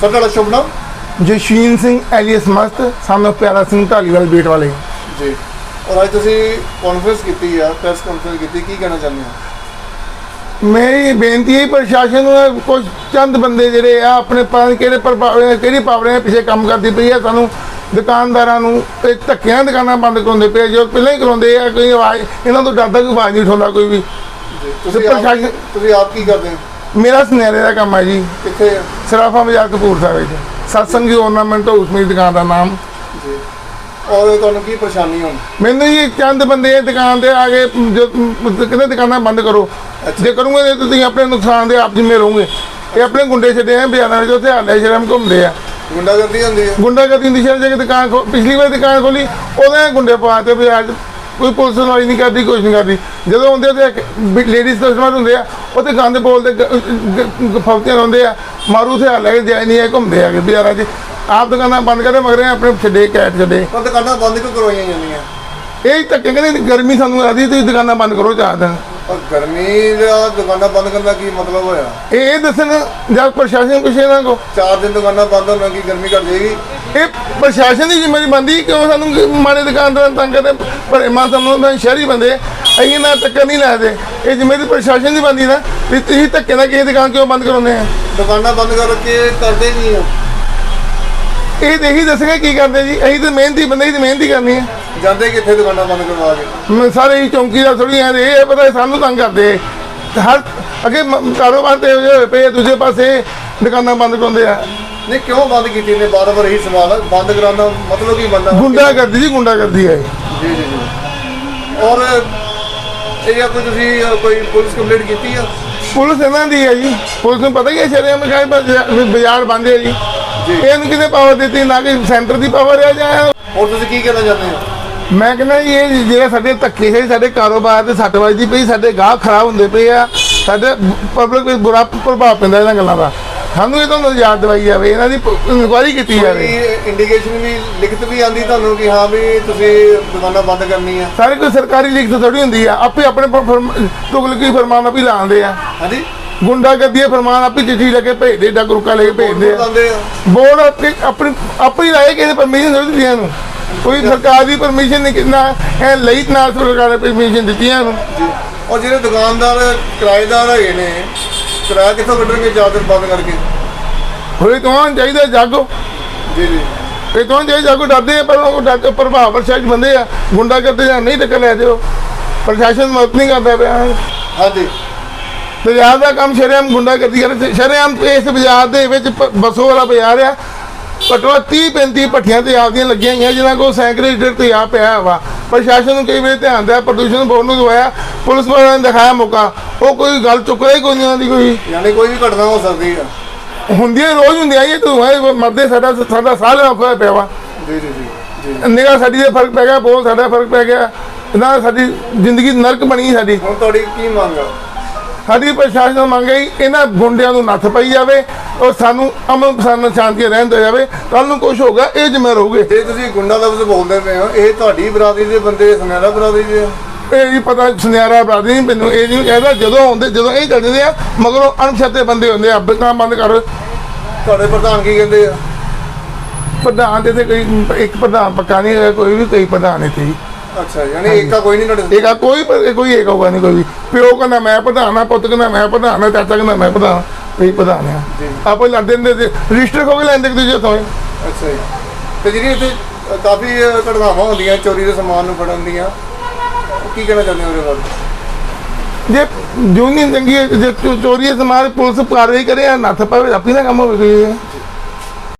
Sir ਤੁਹਾਡਾ ਸ਼ੁਭ ਨਾਮ? ਜਸ਼ੀਨ ਸਿੰਘ ਐਲੀਅਸ ਮਸਤ ਸਾਨੂੰ ਪਿਆਰਾ ਸਿੰਘ ਢਾਲੀਵਾਲ ਬੇਟ ਵਾਲੇ। ਜੀ। ਔਰ ਅੱਜ ਤੁਸੀਂ ਕਾਨਫਰੰਸ ਕੀਤੀ ਆ ਪ੍ਰੈਸ ਕਾਨਫਰੰਸ ਕੀਤੀ ਕੀ ਕਹਿਣਾ ਚਾਹੁੰਦੇ ਹੋ? ਮੇਰੀ ਬੇਨਤੀ ਹੈ ਪ੍ਰਸ਼ਾਸਨ ਨੂੰ ਕੁਝ ਚੰਦ ਬੰਦੇ ਜਿਹੜੇ ਆ ਆਪਣੇ ਪਤਾ ਨਹੀਂ ਕਿਹੜੇ ਪ੍ਰਭਾਵ ਕਿਹੜੀ ਪਾਵਰਾਂ ਪਿੱਛੇ ਕੰਮ ਕਰਦੀ ਪਈ ਆ ਸਾਨੂੰ ਦੁਕਾਨਦਾਰਾਂ ਨੂੰ ਇਹ ਧੱਕਿਆਂ ਨਾਲ ਦੁਕਾਨਾਂ ਬੰਦ ਕਰਾਉਂਦੇ ਪਏ। ਜੋ ਪਹਿਲਾਂ ਹੀ ਕਰਾਉਂਦੇ ਆ ਕੋਈ ਆਵਾਜ਼ ਇਹਨਾਂ ਤੋਂ ਡਰਦਾ ਕੋਈ ਆਵਾਜ਼ ਨਹੀਂ ਉਠਾਉਂਦਾ ਕੋਈ ਵੀ। ਤੁਸੀਂ ਆਪ ਪ੍ਰਸ਼ਾਸਨ- ਤੁਸੀਂ ਆਪ ਕੀ ਕਰਦੇ ਹੋ? ਮੇਰਾ ਸੁਨਹਿਰੇ ਦਾ ਕੰਮ ਹੈ ਜੀ ਕਿੱਥੇ ਆ? ਸਰਾਫਾ ਬਾਜ਼ਾਰ ਕਪੂਰਥਲਾ ਵਿੱਚ ਸਤਸੰਗ ਦੀ ornament ਹਾਊਸ ਮੇਰੀ ਦੁਕਾਨ ਦਾ ਨਾਮ। ਜੀ। ਔਰ ਤੁਹਾਨੂੰ ਕੀ ਪਰੇਸ਼ਾਨੀ ਹੁਣ? ਮੈਨੂੰ ਜੀ ਚੰਦ ਬੰਦੇ ਦੁਕਾਨ ਤੇ ਆ ਕੇ ਜੋ ਕਹਿੰਦੇ ਦੁਕਾਨਾਂ ਬੰਦ ਕਰੋ। ਜੇ ਕਰੂੰਗੇ ਤੇ ਤੁਸੀਂ ਆਪਣੇ ਨੁਕਸਾਨ ਦੇ ਆਪ ਜ਼ਿੰਮੇ ਰਹੋਗੇ। ਇਹ ਆਪਣੇ ਗੁੰਡੇ ਛੱਡੇ ਆ ਬਿਆਨਾਂ ਵਿੱਚ ਉੱਥੇ ਹਾਲੇ ਸ਼ਰਮ ਘੁੰਮਦੇ ਆ। ਗੁੰਡਾਗਰਦੀ ਹੁੰਦੀ ਹੈ ਗੁੰਡਾਗਰਦੀ ਦੀ ਸ਼ਰਮ ਜੇ ਦੁਕਾਨ ਖੋ- ਪਿਛਲੀ ਵਾਰ ਦੁਕਾਨ ਖੋਲੀ ਉਹਦੇ ਗੁੰਡੇ ਪਾ ਤੇ ਵੀ ਅੱਜ ਕੋਈ ਪੁਲਿਸ ਸੁਣਵਾਈ ਨਹੀਂ ਕਰਦੀ ਕੁਝ ਨਹੀਂ ਕਰਦੀ। ਜਦੋਂ ਹੁੰਦੇ ਤੇ ਲੇਡੀਜ਼ ਕਸਟਮਰ ਹੁੰਦੇ ਆ ਉਹ ਤੇ ਗੰਦ ਬੋਲਦੇ ਫੌਤੀਆਂ ਹੁੰਦੇ ਆ ਮਾਰੂ ਤੇ ਹਾਲੇ ਜਾਇ ਨਹੀਂ ਹੈ ਘੁੰਮਦੇ ਆ ਕਿ ਬਿਆਰਾਂ 'ਚ। ਆਪ ਦੁਕਾਨਾਂ ਬੰਦ ਕਰਦੇ ਮਗਰੇ ਆਪਣੇ ਛੱਡੇ ਕੈਟ ਛੱਡੇ। ਪਰ ਦੁਕਾਨਾਂ ਬੰਦ ਕਿਉਂ ਕਰਵਾਈਆਂ ਜਾਂਦੀਆਂ? ਇਹ ਤਾਂ ਕਹਿੰਦੇ ਗਰਮੀ ਸਾਨੂੰ ਆਦੀ ਤੁਸੀਂ ਦੁਕਾਨਾਂ ਬੰਦ ਕਰੋ ਚਾਰ ਦਿਨ। ਗਰਮੀ ਦਾ ਦੁਕਾਨਾਂ ਬੰਦ ਕਰਨ ਦਾ ਕੀ ਮਤਲਬ ਹੋਇਆ? ਇਹ ਦੱਸਣ ਜਦ ਪ੍ਰਸ਼ਾਸਨ ਪੁੱਛੇ ਇਹਨਾਂ ਕੋ ਚਾਰ ਦਿਨ ਦੁਕਾਨਾਂ ਬੰਦ ਹੋਣਾ ਕੀ ਗਰਮੀ ਘਟ ਜਾਏਗੀ? ਇਹ ਪ੍ਰਸ਼ਾਸਨ ਦੀ ਜ਼ਿੰਮੇਵਾਰੀ ਬੰਦੀ ਕਿਉਂ ਸਾਨੂੰ ਮਾੜੇ ਦੁਕਾਨਦਾਰਾਂ ਤੰਗ ਕਰਦੇ ਭਰੇ ਮਾਂ ਸਾਨੂੰ ਤਾਂ ਸ਼ਹਿਰੀ ਬੰਦੇ ਅਸੀਂ ਨਾ ਟੱਕਰ ਨਹੀਂ ਲੈਦੇ। ਇਹ ਜ਼ਿੰਮੇਵਾਰੀ ਪ੍ਰਸ਼ਾਸਨ ਦੀ ਬੰਦੀ ਨਾ ਵੀ ਤੁਸੀਂ ਧੱਕੇ ਨਾਲ ਕਿਸੇ ਦੁਕਾਨ ਕਿਉਂ ਬੰਦ ਕਰਾਉਂਦੇ ਆ? ਦੁਕਾਨਾਂ ਬੰਦ ਕਰਕੇ ਕਰਦੇ ਨਹੀਂ ਹੋ ਇਹ ਇਹੀ ਦੱਸਣਗੇ ਕੀ ਕਰਦੇ ਜੀ ਅਸੀਂ ਤਾਂ ਮਿਹਨਤੀ ਬੰਦੇ ਹੀ ਤਾਂ ਮਿਹਨਤੀ ਕਰਨੀ ਹੈ ਜਾਂਦੇ ਕਿੱਥੇ ਦੁਕਾਨਾਂ ਬੰਦ ਕਰਵਾ ਕੇ? ਮੈਂ ਸਾਰੇ ਹੀ ਚੌਂਕੀਦਾਰ ਥੋੜੀਆਂ ਦੇ ਇਹ ਪਤਾ ਸਾਨੂੰ ਤੰਗ ਕਰਦੇ। ਹਰ ਅੱਗੇ ਕਾਰੋਬਾਰ ਤੇ ਹੋਏ ਪਏ ਆ, ਦੂਜੇ ਪਾਸੇ ਦੁਕਾਨਾਂ ਬੰਦ ਕਰਾਉਂਦੇ ਆ। ਨਹੀਂ ਕਿਉਂ ਬੰਦ ਕੀਤੀ ਨੇ ਬਾਰ ਬਾਰ ਇਹੀ ਸਵਾਲ ਬੰਦ ਕਰਾਉਣਾ ਮਤਲਬ ਕੀ ਬੰਦਾ? ਗੁੰਡਾ ਕਰਦੀ ਜੀ ਗੁੰਡਾ ਕਰਦੀ ਹੈ। ਜੀ ਜੀ ਜੀ। ਔਰ ਇਹ ਜਾਂ ਕੋਈ ਤੁਸੀਂ ਅ, ਕੋਈ ਪੁਲਿਸ ਕੰਪਲੇਂਟ ਕੀਤੀ ਆ? ਪੁਲਿਸ ਇਹਨਾਂ ਦੀ ਹੈ ਜੀ। ਪੁਲਿਸ ਨੂੰ ਪਤਾ ਹੀ ਹੈ ਸ਼ਰਿਆ ਮਖਾਈ ਬਾਜ਼ਾਰ ਬੰਦ ਹੈ ਜੀ। ਇਹਨੂੰ ਕਿਤੇ ਪਾਵਰ ਦਿੱਤੀ? ਨਾ ਕਿ ਸੈਂਟਰ ਦੀ ਪਾਵਰ ਹੈ ਜਾਂ ਔਰ ਤੁਸੀਂ ਕੀ ਕਹਿਣਾ ਚਾਹੁੰਦੇ ਹੋ? ਮੈਂ ਕਹਿੰਦਾ ਜੀ ਇਹ ਜਿਹੜਾ ਸਾਡੇ ਧੱਕੇ ਹੈ ਸਾਡੇ ਕਾਰੋਬਾਰ ਤੇ ਸੱਟ ਵੱਜਦੀ ਪਈ ਸਾਡੇ ਗਾਹਕ ਖਰਾਬ ਹੁੰਦੇ ਪਏ ਆ। ਸਾਡੇ ਪਬਲਿਕ ਵਿੱਚ ਬੁਰਾ ਪ੍ਰਭਾਵ ਪੈਂਦਾ ਇਹਨਾਂ ਗੱਲਾਂ ਦਾ। ਸਾਨੂੰ ਇਹ ਤੋਂ ਨਜ਼ਾਰ ਦਵਾਈ ਜਾਵੇ ਇਹਨਾਂ ਦੀ ਇਨਕੁਆਇਰੀ ਕੀਤੀ ਜਾਵੇ। ਇੰਡੀਕੇਸ਼ਨ ਵੀ ਲਿਖਤ ਵੀ ਆਂਦੀ ਤੁਹਾਨੂੰ ਕਿ ਹਾਂ ਵੀ ਤੁਸੀਂ ਦੁਕਾਨਾਂ ਬੰਦ ਕਰਨੀ ਆ ਸਾਰੇ ਕੋਈ ਸਰਕਾਰੀ ਲਿਖਤ ਥੋੜੀ ਹੁੰਦੀ ਆ ਆਪੇ ਆਪਣੇ ਤੁਗਲਕੀ ਫਰਮਾਨ ਆਪੇ ਲਾਉਂਦੇ ਆ। ਹਾਂਜੀ? ਗੁੰਡਾ ਕਰਦੀ ਫਰਮਾਨ ਆਪੇ ਚਿੱਠੀ ਲੈ ਕੇ ਭੇਜਦੇ ਡਾਕ ਰੁਕਾ ਲੈ ਕੇ ਭੇਜਦੇ ਆ। ਬੋਰਡ ਆਪਣੀ ਆਪਣੀ ਆਪੇ ਲਾਏ ਕਿਸੇ ਪਰਮਿਸ਼ਨ ਥੋੜੀ ਦਿੱਤੀਆਂ ਨੂੰ ਕੋਈ ਸਰਕਾਰ ਦੀ ਪਰਮਿਸ਼ਨ ਨਹੀਂ ਕਿੰਨਾ ਐ ਲਈ ਨਾ ਸਰਕਾਰ ਨੇ ਪਰਮਿਸ਼ਨ ਦਿੱਤੀਆਂ ਨੂੰ ਜੀ। ਔਰ ਜਿਹੜੇ ਦੁਕਾਨਦਾਰ ਕਿਰਾਏਦਾਰ ਹੈਗੇ ਨੇ ਕਿਰਾਇਆ ਕਿੱਥੋਂ ਕੱਢਣਗੇ ਦਿਨ ਬੰਦ ਕਰਕੇ। ਹੋਏ ਤਾਂ ਚਾਹੀਦਾ ਜਾਗੋ। ਜੀ ਜੀ। ਇਹ ਤਾਂ ਚਾਹੀਦਾ ਜਾਗੋ ਡਰਦੇ ਆ ਪਰ ਉਹ ਡਰ ਪ੍ਰਭਾਵ ਪ੍ਰਸ਼ਾਸਨ ਬੰਦੇ ਆ। ਗੁੰਡਾ ਕਰਦੇ ਜਾਂ ਨਹੀਂ ਟੱਕਰ ਲੈ ਦਿਓ। ਪ੍ਰਸ਼ਾਸਨ ਮਦਦ ਨਹੀਂ ਕਰਦਾ ਪਿਆ। ਹਾਂਜੀ। ਬਾਜ਼ਾਰ ਦਾ ਕੰਮ ਸ਼ਰੇਆਮ ਗੁੰਡਾ ਕਰਦੀ ਕਰ ਸ਼ਰੇਆਮ ਇਸ ਬਾਜ਼ਾਰ ਦੇ ਵਿੱਚ ਬਸੋ ਵਾਲਾ ਬਾਜ਼ਾਰ ਆ। ਘੱਟੋ 30 35 ਭੱਠੀਆਂ ਤੇ ਆਪਦੀਆਂ ਲੱਗੀਆਂ ਹੋਈਆਂ ਜਿਨ੍ਹਾਂ ਕੋਲ ਸੈਂਕੜੇ ਲੀਟਰ ਤੇ ਆ ਪਿਆ ਵਾ। ਪ੍ਰਸ਼ਾਸਨ ਨੂੰ ਕਈ ਵੇਲੇ ਧਿਆਨ ਦਿਆ ਪ੍ਰਦੂਸ਼ਣ ਬੋਰਡ ਨੂੰ ਦਵਾਇਆ ਪੁਲਿਸ ਵਾਲਿਆਂ ਨੇ ਦਿਖਾਇਆ ਮੌਕਾ। ਉਹ ਕੋਈ ਗੱਲ ਚੁੱਕਦਾ ਹੀ ਕੋਈ ਨਹੀਂ ਦੀ ਕੋਈ? ਯਾਨੀ ਕੋਈ ਵੀ ਘਟਨਾ ਹੋ ਸਕਦੀ ਆ। ਹੁੰਦੀਆਂ ਰੋਜ਼ ਹੁੰਦੀਆਂ ਇਹ ਤੂੰ ਹੈ ਮਰਦੇ ਸਾਡਾ ਸਾਡਾ ਸਾਹ ਲੈਣਾ ਔਖਾ ਪਿਆ ਵਾ। ਜੀ ਜੀ ਜੀ ਨਿਗਾਹ ਸਾਡੀ ਦੇ ਫ਼ਰਕ ਪੈ ਗਿਆ ਬਹੁਤ ਸਾਡਾ ਫ਼ਰਕ ਪੈ ਗਿਆ। ਇਹਨਾਂ ਨਾਲ ਸਾਡੀ ਜ਼ਿੰਦਗੀ ਨਰਕ ਬਣੀ ਸਾਡੀ। ਹੁਣ ਤੁਹਾਡੀ ਕੀ ਮੰਗ ਆ? ਸਾਡੀ ਪ੍ਰਸ਼ਾਸਨ ਨੂੰ ਮੰਗ ਹੈ ਇਹਨਾਂ ਗੁੰਡਿਆਂ ਨੂੰ ਨੱਥ ਪਈ ਜਾਵੇ ਔਰ ਸਾਨੂੰ ਅਮਨ ਸਾਨੂੰ ਸ਼ਾਂਤੀ ਰਹਿਣ ਦਿੱਤਾ ਜਾਵੇ। ਕੱਲ ਨੂੰ ਕੁਝ ਹੋਗਾ ਇਹ ਜ਼ਿੰਮੇਵਾਰ ਹੋਗੇ ਜੇ ਤੁਸੀਂ ਗੁੰਡਾ ਲਫ਼ਜ਼ ਬੋਲਦੇ ਪਏ ਹੋ ਇਹ ਤੁਹਾਡੀ ਬਰਾਦਰੀ ਦੇ ਬੰਦੇ ਸੁਨਹਿਰਾ ਬਰਾਦਰੀ ਦੇ? ਇਹ ਵੀ ਪਤਾ ਸੁਨਿਆਰਾ ਬਰਾਦਰੀ ਨਹੀਂ ਮੈਨੂੰ ਇਹ ਨਹੀਂ ਕਹਿੰਦਾ ਜਦੋਂ ਆਉਂਦੇ ਜਦੋਂ ਇਹ ਚੱਲਦੇ ਆ ਮਗਰੋਂ ਅਣਛਾਤੇ ਬੰਦੇ ਹੁੰਦੇ ਆ ਅੱਬੇ ਕੰਮ ਬੰਦ ਕਰ। ਤੁਹਾਡੇ ਪ੍ਰਧਾਨ ਕੀ ਕਹਿੰਦੇ ਆ? ਪ੍ਰਧਾਨ ਦੇ ਤੇ ਕੋਈ ਇੱਕ ਪ੍ਰਧਾਨ ਪੱਕਾ ਨਹੀਂ ਕੋਈ ਵੀ ਕਈ ਪ੍ਰਧਾਨ ਇੱਥੇ ਅੱਛਾ ਯਾਨੀ ਏਕਾ ਕੋਈ ਨਹੀਂ ਤੁਹਾਡੇ ਇਹ ਕੋਈ ਕੋਈ ਇੱਕ ਹੋਗਾ ਨਹੀਂ ਕੋਈ ਵੀ। ਪਿਓ ਕਹਿੰਦਾ ਮੈਂ ਪ੍ਰਧਾਨ ਆ ਪੁੱਤ ਕਹਿੰਦਾ ਮੈਂ ਪ੍ਰਧਾਨ ਆ ਚਾਚਾ ਕਹਿੰਦਾ ਮੈਂ ਪ੍ਰਧਾਨ ਕੋਈ ਪ੍ਰਧਾਨ ਆ ਆਪੋ ਲੜਦੇ ਤੇ ਰਜਿਸਟਰ ਕੇ ਲੈਂਦੇ ਇੱਕ ਦੂਜੇ ਤੋਂ ਅੱਛਾ ਜੀ। ਤੇ ਜਿਹੜੀ ਇੱਥੇ ਕਾਫੀ ਘਟਨਾਵਾਂ ਹੁੰਦੀਆਂ ਚੋਰੀ ਦੇ ਸਮਾਨ ਨੂੰ ਫੜਨ ਦੀਆਂ ਕੀ ਕਹਿਣਾ ਚਾਹੁੰਦੇ ਹੋ ਉਹਦੇ ਬਾਰੇ? ਜੇ ਜੂਨੀਅਰ ਚੰਗੀ ਜੇ ਚੋਰੀ ਸਮਾਨ ਪੁਲਿਸ ਕਾਰਵਾਈ ਕਰੇ ਨੱਥ ਪਾਵੇ ਆਪੀ ਨਾ ਕੰਮ ਹੋਵੇ ਕੋਈ।